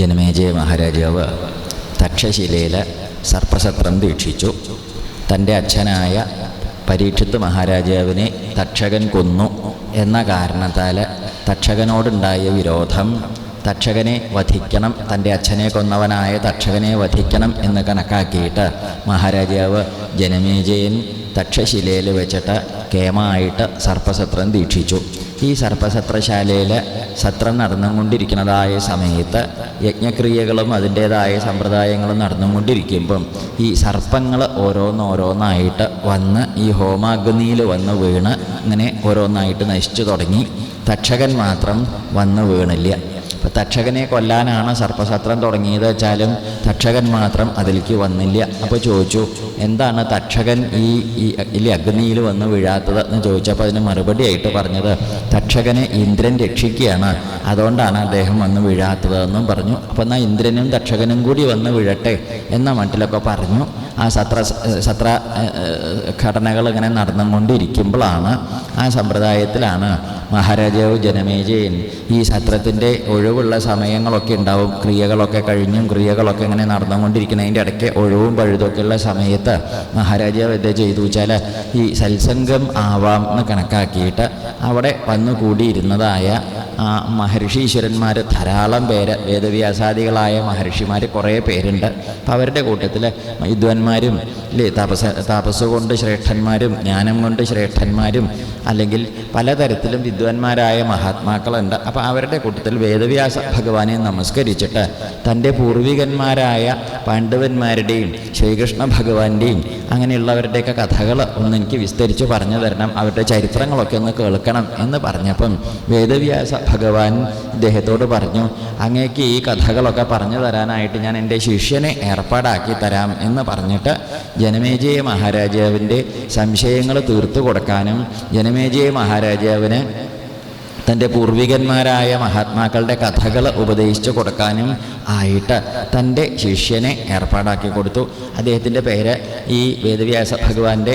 ജനമേജയ മഹാരാജാവ് തക്ഷശിലയിൽ സർപ്പസത്രം ദീക്ഷിച്ചു. തന്റെ അച്ഛനായ പരീക്ഷിത്ത് മഹാരാജാവിനെ തക്ഷകൻ കൊന്നു എന്ന കാരണത്താൽ തക്ഷകനോടുണ്ടായ വിരോധം തക്ഷകനെ വധിക്കണം തന്റെ അച്ഛനെ കൊന്നവനായ തക്ഷകനെ വധിക്കണം എന്ന് കണക്കാക്കിയിട്ട് മഹാരാജാവ് ജനമേജയൻ തക്ഷശിലയിൽ വെച്ചിട്ട് കേമായിട്ട് സർപ്പസത്രം ദീക്ഷിച്ചു. ഈ സർപ്പസത്രശാലയിൽ സത്രം നടന്നുകൊണ്ടിരിക്കുന്നതായ സമയത്ത് യജ്ഞക്രിയകളും അതിന്റേതായ സമ്പ്രദായങ്ങളും നടന്നുകൊണ്ടിരിക്കുമ്പം ഈ സർപ്പങ്ങൾ ഓരോന്നോരോന്നായിട്ട് വന്ന് ഈ ഹോമാഗ്നിയിൽ വന്ന് വീണ് അങ്ങനെ ഓരോന്നായിട്ട് നശിച്ചു തുടങ്ങി. തക്ഷകൻ മാത്രം വന്ന് വീണില്ല. ഇപ്പം തക്ഷകനെ കൊല്ലാനാണ് സർപ്പസത്രം തുടങ്ങിയത് വെച്ചാലും തക്ഷകൻ മാത്രം അതിലേക്ക് വന്നില്ല. അപ്പോൾ ചോദിച്ചു എന്താണ് തക്ഷകൻ ഈ ഈ അഗ്നിയിൽ വന്ന് വീഴാത്തത്? എന്ന് ചോദിച്ചപ്പോൾ അതിന് മറുപടിയായിട്ട് പറഞ്ഞത് തക്ഷകനെ ഇന്ദ്രൻ രക്ഷിക്കുകയാണ്. അതുകൊണ്ടാണ് അദ്ദേഹം വന്ന് വീഴാത്തതെന്നും പറഞ്ഞു. അപ്പോൾ എന്നാൽ ഇന്ദ്രനും തക്ഷകനും കൂടി വന്ന് വീഴട്ടെ? എന്ന മട്ടിലൊക്കെ പറഞ്ഞു. ആ സത്ര സത്ര ഘടനകൾ ഇങ്ങനെ നടന്നുകൊണ്ടിരിക്കുമ്പോഴാണ് ആ സമ്പ്രദായത്തിലാണ് മഹാരാജാവ് ജനമേജയൻ. ഈ സത്രത്തിന്റെ ഒഴിവുള്ള സമയങ്ങളൊക്കെ ഉണ്ടാവും. ക്രിയകളൊക്കെ കഴിഞ്ഞും ക്രിയകളൊക്കെ ഇങ്ങനെ നടന്നുകൊണ്ടിരിക്കുന്നതിന്റെ ഇടയ്ക്ക് ഒഴിവും പഴുതൊക്കെയുള്ള സമയത്ത് മഹാരാജാവ് എന്താ ചെയ്തു വെച്ചാൽ ഈ സത്സംഗം ആവാം എന്ന് കണക്കാക്കിയിട്ട് അവിടെ വന്നു കൂടിയിരുന്നതായ ആ മഹർഷീശ്വരന്മാർ ധാരാളം പേര് വേദവ്യാസാദികളായ മഹർഷിമാർ കുറേ പേരുണ്ട്. അപ്പോൾ അവരുടെ കൂട്ടത്തിൽ വിദ്വാൻമാരും ഇല്ലേ തപസ് തപസ് കൊണ്ട് ശ്രേഷ്ഠന്മാരും ജ്ഞാനം കൊണ്ട് ശ്രേഷ്ഠന്മാരും അല്ലെങ്കിൽ പലതരത്തിലും വിദ്വാൻമാരായ മഹാത്മാക്കളുണ്ട്. അപ്പോൾ അവരുടെ കൂട്ടത്തിൽ വേദവ്യാസ ഭഗവാനെ നമസ്കരിച്ചിട്ട് തന്റെ പൂർവികന്മാരായ പാണ്ഡവന്മാരുടെയും ശ്രീകൃഷ്ണ ഭഗവാന്റെയും അങ്ങനെയുള്ളവരുടെയൊക്കെ കഥകൾ ഒന്ന് എനിക്ക് വിസ്തരിച്ച് പറഞ്ഞു തരണം. അവരുടെ ചരിത്രങ്ങളൊക്കെ ഒന്ന് കേൾക്കണം എന്ന് പറഞ്ഞപ്പം വേദവ്യാസ ഭഗവാൻ ഇദ്ദേഹത്തോട് പറഞ്ഞു അങ്ങേക്ക് ഈ കഥകളൊക്കെ പറഞ്ഞു തരാനായിട്ട് ഞാൻ എന്റെ ശിഷ്യനെ ഏർപ്പാടാക്കി തരാം എന്ന് പറഞ്ഞിട്ട് ജനമേജയ മഹാരാജാവിന്റെ സംശയങ്ങൾ തീർത്തു കൊടുക്കാനും ജനമേജയ മഹാരാജാവിന് തന്റെ പൂർവികന്മാരായ മഹാത്മാക്കളുടെ കഥകൾ ഉപദേശിച്ചു കൊടുക്കാനും ആയിട്ട് തന്റെ ശിഷ്യനെ ഏർപ്പാടാക്കി കൊടുത്തു. അദ്ദേഹത്തിന്റെ പേര് ഈ വേദവ്യാസ ഭഗവാന്റെ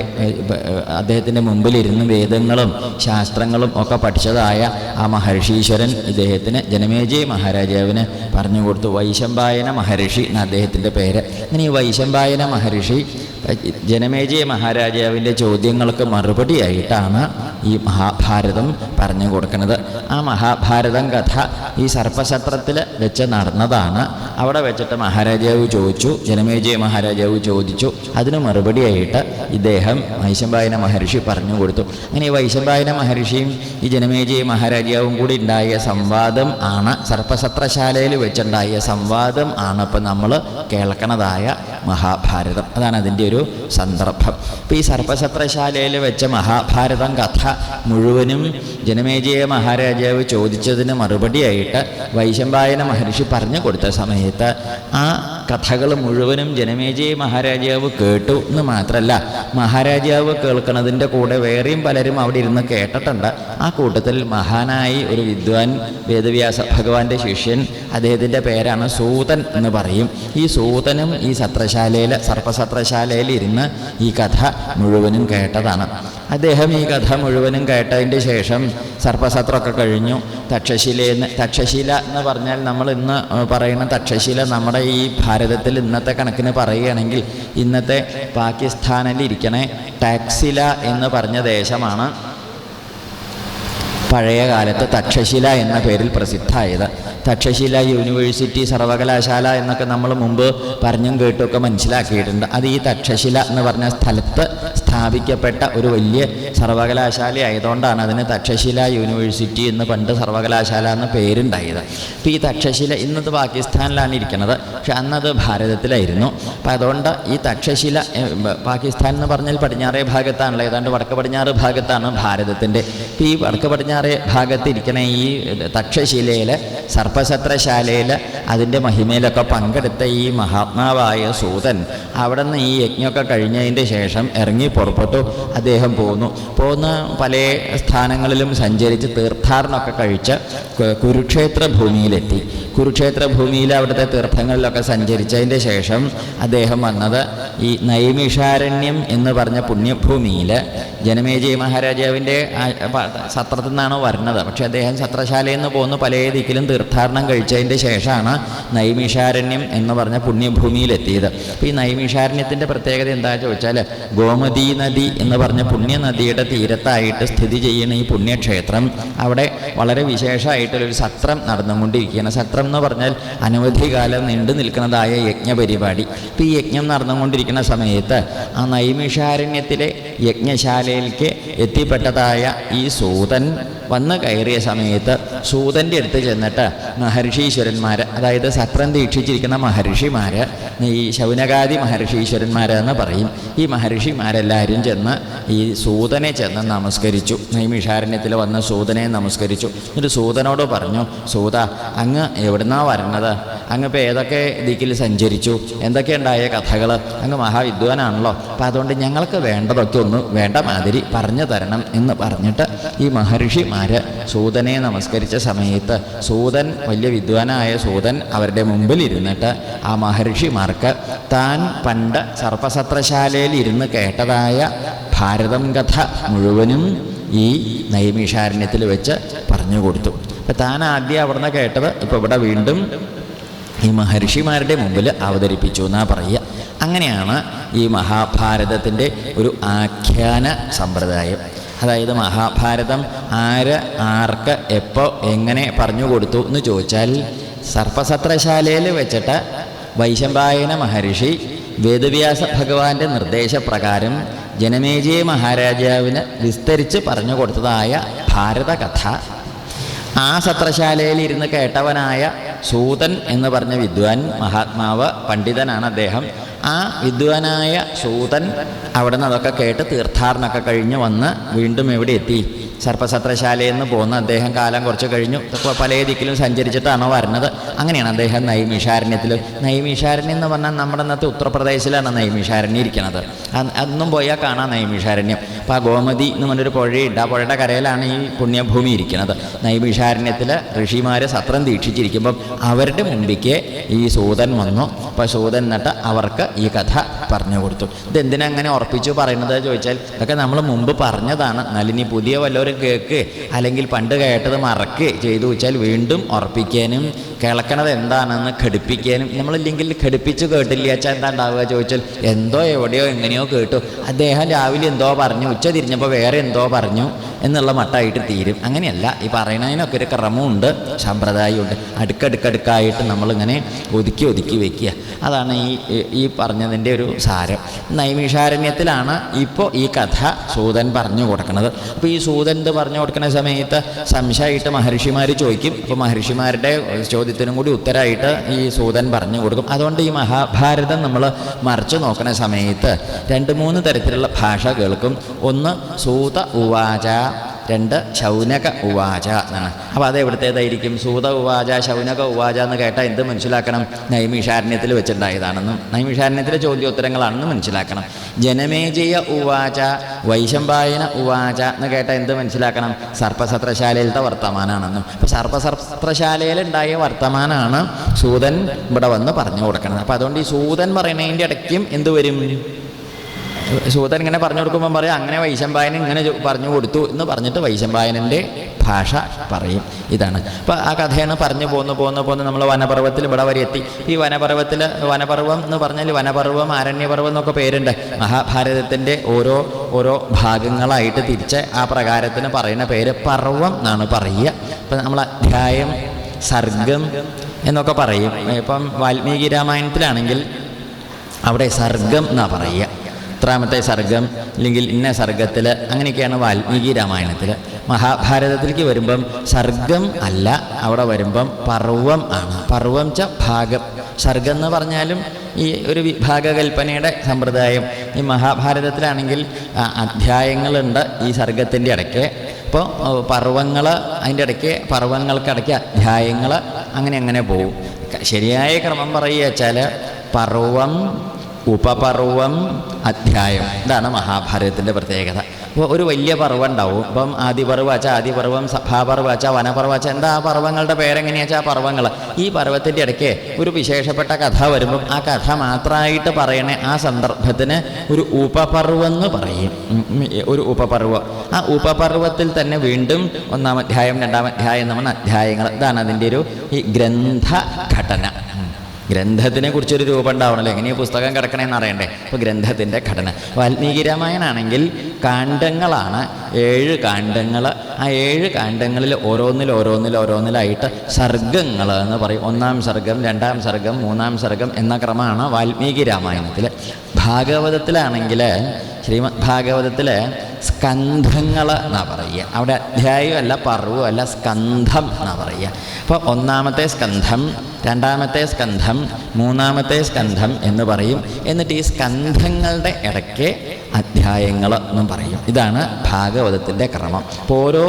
അദ്ദേഹത്തിന്റെ മുമ്പിലിരുന്ന് വേദങ്ങളും ശാസ്ത്രങ്ങളും ഒക്കെ പഠിച്ചതായ ആ മഹർഷീശ്വരൻ ഇദ്ദേഹത്തിന് ജനമേജി മഹാരാജാവിന് പറഞ്ഞു കൊടുത്തു. വൈശമ്പായന മഹർഷി എന്ന അദ്ദേഹത്തിന്റെ പേര്. അങ്ങനെ ഈ വൈശമ്പായന മഹർഷി ജനമേജി മഹാരാജാവിന്റെ ചോദ്യങ്ങൾക്ക് മറുപടിയായിട്ടാണ് ഈ മഹാഭാരതം പറഞ്ഞു കൊടുക്കുന്നത്. ആ മഹാഭാരതം കഥ ഈ സർപ്പശത്രത്തിൽ വെച്ച് നടന്നതാണ്. അവിടെ വെച്ചിട്ട് മഹാരാജാവ് ചോദിച്ചു ജനമേജയ മഹാരാജാവ് ചോദിച്ചു. അതിന് മറുപടിയായിട്ട് ഇദ്ദേഹം വൈശമ്പായന മഹർഷി പറഞ്ഞു കൊടുത്തു. അങ്ങനെ ഈ വൈശമ്പായന മഹർഷിയും ഈ ജനമേജയ മഹാരാജാവും കൂടി ഉണ്ടായ സംവാദം ആണ് സർപ്പശത്രശാലയിൽ വെച്ചുണ്ടായ സംവാദം ആണ് ഇപ്പം നമ്മൾ കേൾക്കണതായ മഹാഭാരതം. അതാണ് അതിന്റെ ഒരു സന്ദർഭം. ഇപ്പോൾ ഈ സർപ്പശത്രശാലയിൽ വെച്ച മഹാഭാരതം കഥ മുഴുവനും ജനമേജയ മഹാരാജാവ് ചോദിച്ചതിന് മറുപടിയായിട്ട് വൈശമ്പായന മഹർഷി പറഞ്ഞു കൊടുത്ത സമയത്ത് ആ കഥകൾ മുഴുവനും ജനമേജയ മഹാരാജാവ് കേട്ടു എന്ന് മാത്രമല്ല മഹാരാജാവ് കേൾക്കുന്നതിന്റെ കൂടെ വേറെയും പലരും അവിടെ ഇരുന്ന് കേട്ടിട്ടുണ്ട്. ആ കൂട്ടത്തിൽ മഹാനായി ഒരു വിദ്വാൻ വേദവ്യാസ ഭഗവാന്റെ ശിഷ്യൻ അദ്ദേഹത്തിന്റെ പേരാണ് സൂതൻ എന്ന് പറയും. ഈ സൂതനും ഈ സത്രശാലയിൽ സർപ്പസത്രശാലയിൽ ഇരുന്ന് ഈ കഥ മുഴുവനും കേട്ടതാണ്. അദ്ദേഹം ഈ കഥ മുഴുവനും കേട്ടതിന്റെ ശേഷം സർപ്പസത്രമൊക്കെ കഴിഞ്ഞു. തക്ഷശിലയെന്ന് തക്ഷശില എന്ന് പറഞ്ഞാൽ നമ്മൾ ഇന്ന് പറയുന്ന തക്ഷശില നമ്മുടെ ഈ ഭാരതത്തിൽ ഇന്നത്തെ കണക്കിന് പറയുകയാണെങ്കിൽ ഇന്നത്തെ പാകിസ്ഥാനിൽ ഇരിക്കണേ ടാക്സില എന്ന് പറഞ്ഞ ദേശമാണ് പഴയ കാലത്ത് തക്ഷശില എന്ന പേരിൽ പ്രസിദ്ധമായത്. തക്ഷശില യൂണിവേഴ്സിറ്റി സർവകലാശാല എന്നൊക്കെ നമ്മൾ മുമ്പ് പറഞ്ഞും കേട്ടുമൊക്കെ മനസ്സിലാക്കിയിട്ടുണ്ട്. അത് ഈ തക്ഷശില എന്ന് പറഞ്ഞ സ്ഥലത്ത് സ്ഥാപിക്കപ്പെട്ട ഒരു വലിയ സർവകലാശാല ആയതുകൊണ്ടാണ് അതിന് തക്ഷശില യൂണിവേഴ്സിറ്റി എന്ന് പണ്ട് സർവകലാശാല എന്ന പേരുണ്ടായത്. അപ്പോൾ ഈ തക്ഷശില ഇന്നത് പാകിസ്ഥാനിലാണ് ഇരിക്കുന്നത്. പക്ഷെ അന്നത് ഭാരതത്തിലായിരുന്നു. അപ്പം അതുകൊണ്ട് ഈ തക്ഷശില പാകിസ്ഥാൻ എന്ന് പറഞ്ഞാൽ പടിഞ്ഞാറേ ഭാഗത്താണല്ലോ. ഏതാണ്ട് വടക്ക് പടിഞ്ഞാറ് ഭാഗത്താണ് ഭാരതത്തിന്റെ. ഈ വടക്ക് പടിഞ്ഞാറേ ഭാഗത്തിരിക്കണ ഈ തക്ഷശിലയിലെ തക്ഷശിലയിൽ സർപ്പസത്രശാലയിൽ അതിന്റെ മഹിമയിലൊക്കെ പങ്കെടുത്ത ഈ മഹാത്മാവായ സൂതൻ അവിടെ നിന്ന് ഈ യജ്ഞമൊക്കെ കഴിഞ്ഞതിന്റെ ശേഷം ഇറങ്ങി പുറപ്പെട്ടു. അദ്ദേഹം പോന്നു. പോന്ന് പല സ്ഥാനങ്ങളിലും സഞ്ചരിച്ച് തീർത്ഥാടനമൊക്കെ കഴിച്ച് കുരുക്ഷേത്ര ഭൂമിയിലെത്തി. കുരുക്ഷേത്ര ഭൂമിയിൽ അവിടുത്തെ തീർത്ഥങ്ങളിലൊക്കെ സഞ്ചരിച്ചതിന്റെ ശേഷം അദ്ദേഹം വന്നത് ഈ നൈമിഷാരണ്യം എന്ന് പറഞ്ഞ പുണ്യഭൂമിയിൽ. ജനമേജി മഹാരാജാവിന്റെ സത്രത്തിൽ നിന്നാണ് വരുന്നത്. പക്ഷേ അദ്ദേഹം സത്രശാലയിൽ നിന്ന് പോകുന്നു പല ദിക്കിലും തീർത്ഥാടനം കഴിച്ചതിന്റെ ശേഷമാണ് നൈമിഷാരണ്യം എന്ന് പറഞ്ഞ പുണ്യഭൂമിയിലെത്തിയത്. അപ്പോൾ ഈ നൈമിഷാരണ്യത്തിന്റെ പ്രത്യേകത എന്താ ചോദിച്ചാൽ ഗോമതി നദി എന്ന് പറഞ്ഞ പുണ്യനദിയുടെ തീരത്തായിട്ട് സ്ഥിതി ചെയ്യുന്ന ഈ പുണ്യക്ഷേത്രം അവിടെ വളരെ വിശേഷമായിട്ടുള്ളൊരു സത്രം നടന്നുകൊണ്ടിരിക്കുകയാണ്. സത്രം എന്ന് പറഞ്ഞാൽ അനവധി കാലം നീണ്ടു നിൽക്കുന്നതായ യജ്ഞപരിപാടി. ഇപ്പോൾ ഈ യജ്ഞം നടന്നുകൊണ്ടിരിക്കുന്ന സമയത്ത് ആ നൈമിഷാരണ്യത്തിലെ യജ്ഞശാലയിലേക്ക് എത്തിപ്പെട്ടതായ ഈ സൂതൻ വന്ന് കയറിയ സമയത്ത് സൂതന്റെ അടുത്ത് ചെന്നിട്ട് മഹർഷീശ്വരന്മാർ അതായത് സത്രം ദീക്ഷിച്ചിരിക്കുന്ന മഹർഷിമാർ ഈ ശൗനകാദി മഹർഷീശ്വരന്മാരെന്ന് പറയും. ഈ മഹർഷിമാരെല്ലാവരും ചെന്ന് ഈ സൂതനെ ചെന്ന് നമസ്കരിച്ചു. നൈമിഷാരണ്യത്തിൽ വന്ന് സൂതനെ നമസ്കരിച്ചു. എന്നിട്ട് സൂതനോട് പറഞ്ഞു സൂത അങ്ങ് എവിടുന്നാ വരണത്? അങ്ങ് ഇപ്പോൾ ഏതൊക്കെ ദിക്കിൽ സഞ്ചരിച്ചു? എന്തൊക്കെയുണ്ടായ കഥകൾ അങ്ങ് മഹാവിദ്വാനാണല്ലോ. അപ്പോൾ അതുകൊണ്ട് ഞങ്ങൾക്ക് വേണ്ടതൊക്കെ ഒന്ന് വേണ്ട മാതിരി പറഞ്ഞു തരണം എന്ന് പറഞ്ഞിട്ട് ഈ മഹർഷിമാർ സൂതനെ നമസ്കരിച്ച സമയത്ത് സൂതൻ വലിയ വിദ്വാനായ സൂതൻ അവരുടെ മുമ്പിൽ ഇരുന്നിട്ട് ആ മഹർഷിമാർക്ക് താൻ പണ്ട് സർപ്പസത്രശാലയിൽ ഇരുന്ന് കേട്ടതായ ഭാരതം കഥ മുഴുവനും ഈ നൈമിഷാരണ്യത്തിൽ വെച്ച് പറഞ്ഞു കൊടുത്തു. അപ്പം താൻ ആദ്യം അവിടുന്ന് കേട്ടത് ഇപ്പോൾ ഇവിടെ വീണ്ടും ഈ മഹർഷിമാരുടെ മുമ്പിൽ അവതരിപ്പിച്ചു എന്നാ പറയുക. അങ്ങനെയാണ് ഈ മഹാഭാരതത്തിന്റെ ഒരു ആഖ്യാന സമ്പ്രദായം. അതായത് മഹാഭാരതം ആര് ആർക്ക് എപ്പോൾ എങ്ങനെ പറഞ്ഞു കൊടുത്തു എന്ന് ചോദിച്ചാൽ സർപ്പസത്രശാലയിൽ വെച്ചിട്ട് വൈശമ്പായന മഹർഷി വേദവ്യാസ ഭഗവാന്റെ നിർദ്ദേശപ്രകാരം ജനമേജയ മഹാരാജാവിന് വിസ്തരിച്ച് പറഞ്ഞു കൊടുത്തതായ ഭാരതകഥ. ആ സത്രശാലയിൽ ഇരുന്ന് കേട്ടവനായ സൂതൻ എന്ന് പറഞ്ഞ വിദ്വാൻ മഹാത്മാവ് പണ്ഡിതനാണ് അദ്ദേഹം. ആ വിദ്വാനായ സൂതൻ അവിടെ നിന്ന് അതൊക്കെ കേട്ട് തീർത്ഥാടനമൊക്കെ കഴിഞ്ഞ് വന്ന് വീണ്ടും എവിടെ എത്തി? സർപ്പസത്രശാലയിൽ നിന്ന് പോകുന്ന അദ്ദേഹം കാലം കുറച്ച് കഴിഞ്ഞു. പല ദിക്കിലും സഞ്ചരിച്ചിട്ടാണോ വരുന്നത്. അങ്ങനെയാണ് അദ്ദേഹം നൈമിഷാരണ്യത്തിൽ. നൈമിഷാരണ്യം എന്ന് പറഞ്ഞാൽ നമ്മുടെ ഇന്നത്തെ ഉത്തർപ്രദേശിലാണ് നൈമിഷാരണ്യം ഇരിക്കുന്നത്. അന്നും പോയാൽ കാണാം നൈമിഷാരണ്യം. അപ്പോൾ ആ ഗോമതി എന്ന് പറഞ്ഞൊരു പുഴയുണ്ട് ആ പുഴയുടെ കരയിലാണ് ഈ പുണ്യഭൂമി ഇരിക്കുന്നത്. നൈമിഷാരണ്യത്തിൽ ഋഷിമാർ സത്രം ദീക്ഷിച്ചിരിക്കുമ്പം അവരുടെ മുമ്പിക്ക് ഈ സൂതൻ വന്നു. അപ്പോൾ സൂതൻ എന്നിട്ട് അവർക്ക് ഈ കഥ പറഞ്ഞു കൊടുത്തു. ഇതെന്തിനങ്ങനെ ഉറപ്പിച്ചു പറയുന്നത് ചോദിച്ചാൽ ഇതൊക്കെ നമ്മൾ മുമ്പ് പറഞ്ഞതാണ്. എന്നാലിനി പുതിയ വല്ലവരും കേൾക്ക് അല്ലെങ്കിൽ പണ്ട് കേട്ടത് മറക്ക്. ചെയ്തു വെച്ചാൽ വീണ്ടും ഉറപ്പിക്കാനും കേൾക്കണത് എന്താണെന്ന് ഘടിപ്പിക്കാനും. നമ്മളില്ലെങ്കിൽ ഘടിപ്പിച്ച് കേട്ടില്ല അച്ഛാ എന്താ ഉണ്ടാവുക ചോദിച്ചാൽ എന്തോ എവിടെയോ എങ്ങനെയോ കേട്ടു. അദ്ദേഹം രാവിലെ എന്തോ പറഞ്ഞു ഉച്ച തിരിഞ്ഞപ്പോൾ വേറെ എന്തോ പറഞ്ഞു എന്നുള്ള മട്ടായിട്ട് തീരും. അങ്ങനെയല്ല. ഈ പറയുന്നതിനൊക്കെ ഒരു ക്രമമുണ്ട് സമ്പ്രദായമുണ്ട്. അടുക്കടുക്കടുക്കായിട്ട് നമ്മളിങ്ങനെ ഒതുക്കി ഒതുക്കി വെക്കുക. അതാണ് ഈ ഈ പറഞ്ഞതിന്റെ ഒരു സാരം. നൈമിഷാരണ്യത്തിലാണ് ഇപ്പോൾ ഈ കഥ സൂതൻ പറഞ്ഞു കൊടുക്കുന്നത് അപ്പോൾ ഈ സൂതൻ ഇത് പറഞ്ഞു കൊടുക്കുന്ന സമയത്ത് സംശയമായിട്ട് മഹർഷിമാർ ചോദിക്കും. അപ്പോൾ മഹർഷിമാരുടെ ചോദ്യത്തിനും കൂടി ഉത്തരമായിട്ട് ഈ സൂതൻ പറഞ്ഞു കൊടുക്കും. അതുകൊണ്ട് ഈ മഹാഭാരതം നമ്മൾ മറിച്ച് നോക്കുന്ന സമയത്ത് രണ്ട് മൂന്ന് തരത്തിലുള്ള ഭാഷ കേൾക്കും. ഒന്ന് സൂത ഉവാച രണ്ട് ശൗനക ഉവാച എന്നാണ്. അപ്പോൾ അത് എവിടുത്തേതായിരിക്കും? സൂത ഉവാച ശൗനക ഉവാച എന്ന് കേട്ടാൽ എന്ത് മനസ്സിലാക്കണം? നൈമിഷാരണ്യത്തിൽ വെച്ചിട്ടുണ്ടായതാണെന്നും നൈമിഷാരണ്യത്തിലെ ചോദ്യോത്തരങ്ങളാണെന്ന് മനസ്സിലാക്കണം. ജനമേജയ ഉവാച വൈശമ്പായന ഉവാച എന്ന് കേട്ടാൽ എന്ത് മനസ്സിലാക്കണം? സർപ്പസത്രശാലയിലത്തെ വർത്തമാനാണെന്നും. അപ്പോൾ സർപ്പസത്രശാലയിലുണ്ടായ വർത്തമാനമാണ് സൂതൻ ഇവിടെ വന്ന് പറഞ്ഞു കൊടുക്കുന്നത് അപ്പോൾ അതുകൊണ്ട് ഈ സൂതൻ പറയുന്നതിന്റെ ഇടയ്ക്കും എന്ത് വരും? സൂതൻ ഇങ്ങനെ പറഞ്ഞു കൊടുക്കുമ്പോൾ പറയാം അങ്ങനെ വൈശമ്പായനൻ ഇങ്ങനെ പറഞ്ഞു കൊടുത്തു എന്ന് പറഞ്ഞിട്ട് വൈശമ്പായനന്റെ ഭാഷ പറയും. ഇതാണ്. അപ്പോൾ ആ കഥയാണ് പറഞ്ഞു പോന്ന് പോന്ന് പോന്ന് നമ്മൾ വനപർവത്തിൽ ഇവിടെ വരെ എത്തി. ഈ വനപർവത്തിൽ വനപർവം എന്ന് പറഞ്ഞാൽ വനപർവം അരണ്യപർവം എന്നൊക്കെ പേരുണ്ട്. മഹാഭാരതത്തിന്റെ ഓരോ ഓരോ ഭാഗങ്ങളായിട്ട് തിരിച്ച് ആ പ്രകാരത്തിന് പറയുന്ന പേര് പർവം എന്നാണ് പറയുക. ഇപ്പം നമ്മൾ അധ്യായം സർഗം എന്നൊക്കെ പറയും. ഇപ്പം വാൽമീകി രാമായണത്തിലാണെങ്കിൽ അവിടെ സർഗം എന്നാണ് പറയുക. എത്രാമത്തെ സർഗം അല്ലെങ്കിൽ ഇന്ന സർഗത്തിൽ അങ്ങനെയൊക്കെയാണ് വാൽമീകി രാമായണത്തിൽ മഹാഭാരതത്തിലേക്ക് വരുമ്പം സർഗം അല്ല അവിടെ വരുമ്പം പർവം ആണ്. പർവം ച ഭാഗം. സർഗം എന്ന് പറഞ്ഞാലും ഈ ഒരു വിഭാഗകൽപ്പനയുടെ സമ്പ്രദായം. ഈ മഹാഭാരതത്തിലാണെങ്കിൽ അധ്യായങ്ങളുണ്ട് ഈ സർഗത്തിന്റെ ഇടയ്ക്ക്. അപ്പോൾ പർവങ്ങൾ അതിന്റെ ഇടയ്ക്ക് പർവങ്ങൾക്കിടയ്ക്ക് അധ്യായങ്ങൾ അങ്ങനെ അങ്ങനെ പോകും ശരിയായ ക്രമം പറയുക വെച്ചാൽ പർവം ഉപപർവം അധ്യായം. ഇതാണ് മഹാഭാരതത്തിന്റെ പ്രത്യേകത. അപ്പോൾ ഒരു വലിയ പർവം ഉണ്ടാവും ഇപ്പം ആദിപർവ് വെച്ചാൽ ആദിപർവം സഭാപർവ് വെച്ചാൽ വനപർവ് വെച്ചാൽ എന്താ ആ പർവങ്ങളുടെ പേരെങ്ങനെയാ വെച്ചാൽ ആ പർവങ്ങൾ ഈ പർവത്തിന്റെ ഇടയ്ക്ക് ഒരു വിശേഷപ്പെട്ട കഥ വരുമ്പം ആ കഥ മാത്രമായിട്ട് പറയണേ ആ സന്ദർഭത്തിന് ഒരു ഉപപർവെന്ന് എന്ന് പറയും ഒരു ഉപപർവം ആ ഉപപർവത്തിൽ തന്നെ വീണ്ടും ഒന്നാം അധ്യായം രണ്ടാം അധ്യായം നമ്മൾ അധ്യായങ്ങൾ ഇതാണ് അതിന്റെ ഒരു ഈ ഗ്രന്ഥഘടന. ഗ്രന്ഥത്തിനെ കുറിച്ചൊരു രൂപം ഉണ്ടാവണല്ലോ എങ്ങനെയാണ് പുസ്തകം കിടക്കണേന്ന് അറിയണ്ടേ? അപ്പോൾ ഗ്രന്ഥത്തിന്റെ ഘടന. വാൽമീകി രാമായണാണെങ്കിൽ കാണ്ഡങ്ങളാണ് ഏഴ് കാണ്ഡങ്ങൾ ആ ഏഴ് കാണ്ഡങ്ങളിൽ ഓരോന്നിൽ ഓരോന്നിൽ ഓരോന്നിലായിട്ട് സർഗങ്ങൾ എന്ന് പറയും. ഒന്നാം സർഗം രണ്ടാം സർഗം മൂന്നാം സർഗം എന്ന ക്രമമാണ് വാൽമീകി രാമായണത്തിൽ ഭാഗവതത്തിലാണെങ്കിൽ ശ്രീമദ് ഭാഗവതത്തിൽ സ്കന്ധങ്ങൾ എന്നാ പറയുക. അവിടെ അധ്യായമല്ല പർവമല്ല സ്കന്ധം എന്നാ പറയുക. അപ്പോൾ ഒന്നാമത്തെ സ്കന്ധം രണ്ടാമത്തെ സ്കന്ധം മൂന്നാമത്തെ സ്കന്ധം എന്ന് പറയും. എന്നിട്ട് ഈ സ്കന്ധങ്ങളുടെ ഇടയ്ക്ക് അധ്യായങ്ങൾ എന്നും പറയും. ഇതാണ് ഭാഗവതത്തിന്റെ ക്രമം. ഓരോ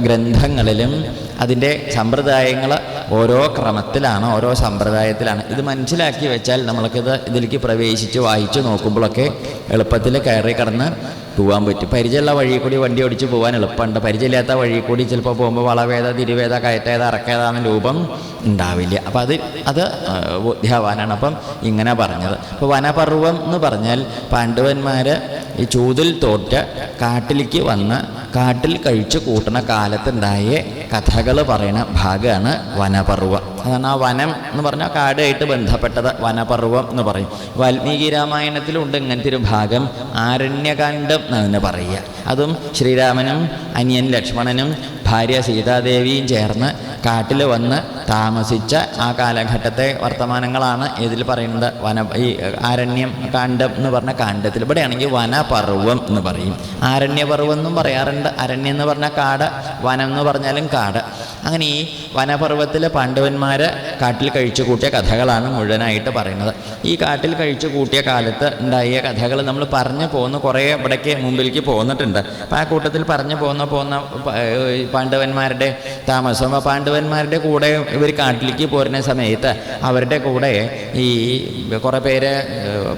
ഗ്രന്ഥങ്ങളിലും അതിന്റെ സമ്പ്രദായങ്ങൾ ഓരോ ക്രമത്തിലാണ് ഓരോ സമ്പ്രദായത്തിലാണ്. ഇത് മനസ്സിലാക്കി വെച്ചാൽ നമ്മൾക്കിത് ഇതിലേക്ക് പ്രവേശിച്ച് വായിച്ച് നോക്കുമ്പോഴൊക്കെ എളുപ്പത്തിൽ കയറി കടന്ന് പോകാൻ പറ്റും. പരിചയമുള്ള വഴി കൂടി വണ്ടി ഓടിച്ച് പോകാൻ എളുപ്പമുണ്ട്. പരിചയമില്ലാത്ത വഴി കൂടി ചിലപ്പോൾ പോകുമ്പോൾ വളവേത തിരുവേദ കയറ്റേത അറക്കേതാന്ന് രൂപം ഉണ്ടാവില്ല. അപ്പം അത് അത് ബോധ്യാവാനാണ്. അപ്പം ഇങ്ങനെ പറഞ്ഞത്. അപ്പോൾ വനപർവം എന്ന് പറഞ്ഞാൽ പാണ്ഡവന്മാർ ഈ ചൂതിൽ തോറ്റ കാട്ടിലേക്ക് വന്ന് കാട്ടിൽ കഴിച്ചു കൂട്ടുന്ന കാലത്തുണ്ടായ കഥകൾ പറയുന്ന ഭാഗമാണ് വനപർവം അതാണ് ആ വനം എന്ന് പറഞ്ഞാൽ കാടായിട്ട് ബന്ധപ്പെട്ടത് വനപർവം എന്ന് പറയും. വാൽമീകി രാമായണത്തിലുണ്ട് ഇങ്ങനത്തെ ഒരു ഭാഗം ആരണ്യകാന്ഡം എന്ന് പറയുക. അതും ശ്രീരാമനും അനിയൻ ലക്ഷ്മണനും ഭാര്യ സീതാദേവിയും ചേർന്ന് കാട്ടിൽ വന്ന് താമസിച്ച ആ കാലഘട്ടത്തെ വർത്തമാനങ്ങളാണ് ഇതിൽ പറയുന്നത്. വന ഈ ആരണ്യം കാണ്ഡം എന്ന് പറഞ്ഞ കാണ്ഡത്തിൽ. ഇവിടെയാണെങ്കിൽ വനപർവം എന്ന് പറയും. ആരണ്യപർവം എന്നും പറയാറുണ്ട്. അരണ്യം എന്ന് പറഞ്ഞാൽ കാട് വനം എന്ന് പറഞ്ഞാലും കാട്. അങ്ങനെ ഈ വനപർവത്തിലെ പാണ്ഡവന്മാർ കാട്ടിൽ കഴിച്ചു കൂട്ടിയ കഥകളാണ് മുഴുവനായിട്ട് പറയുന്നത്. ഈ കാട്ടിൽ കഴിച്ചു കൂട്ടിയ കാലത്ത് ഉണ്ടായ കഥകൾ നമ്മൾ പറഞ്ഞു പോകുന്ന കുറേ ഇവിടേക്ക് മുമ്പിലേക്ക് പോന്നിട്ടുണ്ട്. അപ്പോൾ ആ കൂട്ടത്തിൽ പറഞ്ഞു പോകുന്ന പോകുന്ന പാണ്ഡവന്മാരുടെ താമസം. പാണ്ഡവന്മാരുടെ കൂടെ ഇവർ കാട്ടിലേക്ക് പോരുന്ന സമയത്ത് അവരുടെ കൂടെ ഈ കുറേ പേര്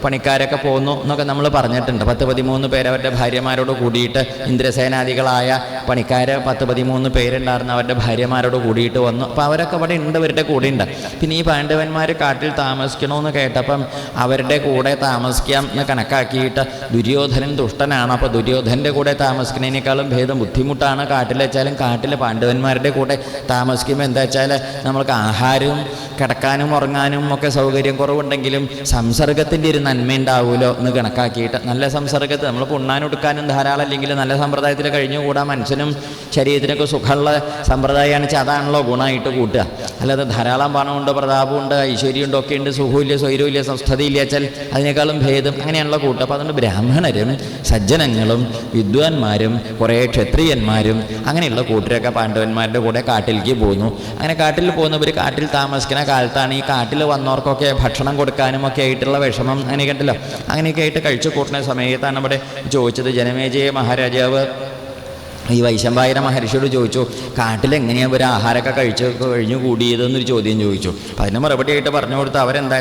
പണിക്കാരൊക്കെ പോകുന്നു എന്നൊക്കെ നമ്മൾ പറഞ്ഞിട്ടുണ്ട്. പത്ത് പതിമൂന്ന് പേര് അവരുടെ ഭാര്യമാരോട് കൂടിയിട്ട് ഇന്ദ്രസേനാദികളായ പണിക്കാർ പത്ത് പതിമൂന്ന് പേരുണ്ടായിരുന്ന അവരുടെ ഭാര്യമാരോട് കൂടിയിട്ട് വന്നു. അപ്പോൾ അവരൊക്കെ അവിടെ ഉണ്ട് അവരുടെ കൂടെ ഉണ്ട്. പിന്നെ ഈ പാണ്ഡവന്മാർ കാട്ടിൽ താമസിക്കണമെന്ന് കേട്ടപ്പം അവരുടെ കൂടെ താമസിക്കാം എന്ന് കണക്കാക്കിയിട്ട് ദുര്യോധനൻ ദുഷ്ടനാണ്. അപ്പോൾ ദുര്യോധന്റെ കൂടെ താമസിക്കുന്നതിനേക്കാളും ഭേദം ബുദ്ധിമുട്ടാണ് കാട്ടിൽ വെച്ചാലും കാട്ടിൽ പാണ്ഡവന്മാരുടെ കൂടെ താമസിക്കുമ്പോൾ എന്താ വെച്ചാൽ നമ്മൾക്ക് ആഹാരവും കിടക്കാനും ഉറങ്ങാനും ഒക്കെ സൗകര്യം കുറവുണ്ടെങ്കിലും സംസർഗത്തിന്റെ ഒരു നന്മ ഉണ്ടാവുമല്ലോ എന്ന് കണക്കാക്കിയിട്ട് നല്ല സംസർഗത്ത് നമ്മൾ ഉണ്ണാനൊടുക്കാനും ധാരാളം അല്ലെങ്കിൽ നല്ല സമ്പ്രദായത്തിൽ കഴിഞ്ഞുകൂടാ മനസ്സിനും ശരീരത്തിനൊക്കെ സുഖമുള്ള സമ്പ്രദായമാണ്. വെച്ചാൽ അതാണല്ലോ ഗുണമായിട്ട് കൂട്ടുക. അല്ലാതെ ധാരാളം പണമുണ്ട് പ്രതാപമുണ്ട് ഐശ്വര്യമുണ്ട് ഒക്കെ ഉണ്ട് സുഖമില്ല സ്വൈരമില്ല സംസ്ഥതയില്ല വെച്ചാൽ അതിനേക്കാളും ഭേദം അങ്ങനെയാണല്ലോ കൂട്ടുക. അപ്പോൾ അതുകൊണ്ട് ബ്രാഹ്മണരും സജ്ജനങ്ങളും വിദ്വാൻമാരും കുറേ ക്ഷത്രിയന്മാരും അങ്ങനെയുള്ള കൂട്ടരൊക്കെ പാണ്ഡവന്മാരുടെ കൂടെ കാട്ടിലേക്ക് പോകുന്നു. അങ്ങനെ കാട്ടിൽ പോകുന്നവർ കാട്ടിൽ താമസിക്കുന്ന കാലത്താണ് ഈ കാട്ടിൽ വന്നവർക്കൊക്കെ ഭക്ഷണം കൊടുക്കാനും ഒക്കെ ആയിട്ടുള്ള വിഷമം അങ്ങനെ കണ്ടല്ലോ. അങ്ങനെയൊക്കെ ആയിട്ട് കഴിച്ചു കൂട്ടുന്ന സമയത്താണ് ഇവിടെ ചോദിച്ചത് ജനമേജയ മഹാരാജാവ് ഈ വൈശമ്പായന മഹർഷിയോട് ചോദിച്ചു കാട്ടിൽ എങ്ങനെയാണ് ഇവർ ആഹാരമൊക്കെ കഴിച്ച് കഴിഞ്ഞു കൂടിയതെന്നൊരു ചോദ്യം ചോദിച്ചു. അതിന് മറുപടി ആയിട്ട് പറഞ്ഞു കൊടുത്ത് അവരെന്താ